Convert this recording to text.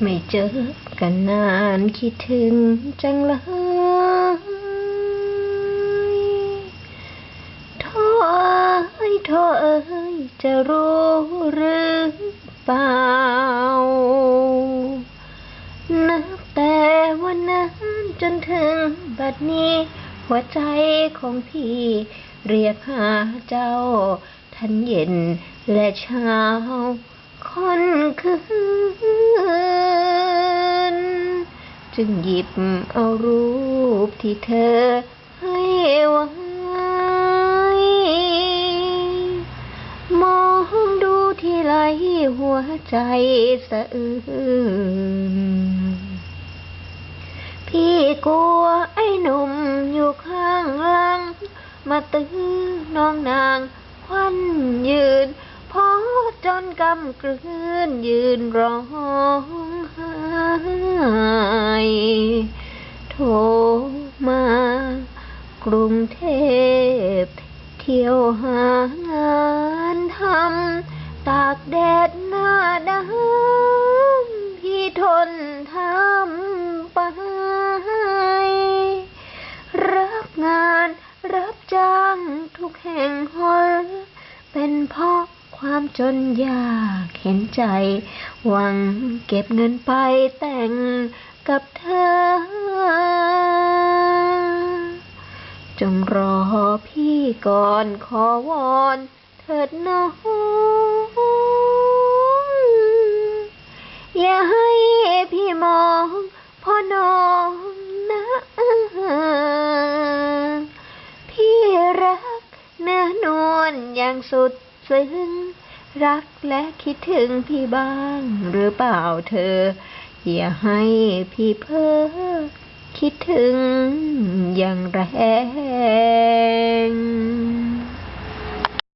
ไม่เจอกันนานคิดถึงจังเลยโทษเอ้ยโทษเอ้ยจะรู้หรือเปล่านับแต่วันนั้นจนถึงบัดนี้ หัวใจของพี่ เรียกหาเจ้า ทันเย็นและเช้าค่อนคืน จึงหยิบเอารูปที่เธอให้ไว้ มองดูที่ไรหัวใจสะอื้นพี่กลัวไอ้หนุ่มอยู่ข้างหลัง มาตื้อน้องนางควันยืนพอจนกำกลืนยืนร้องไห้ กรุงเทพ เที่ยวหางานทำ ตากแดดหน้าดำพี่ทนทำไป รับงานรับจ้างทุกแห่งหนเป็นเพราะความจนยากเห็นใจ หวังเก็บเงินไปแต่งกับเธอ งรอพี่ก่อนขอวอนเถิดน้องอย่าให้พี่มองพ่อน้องนะพี่รักเนื้อนวลอย่างสุดซึ้งรักและคิดถึงพี่บ้างหรือเปล่าเธอ อย่าให้พี่เพ้อ คิดถึงอย่างแรง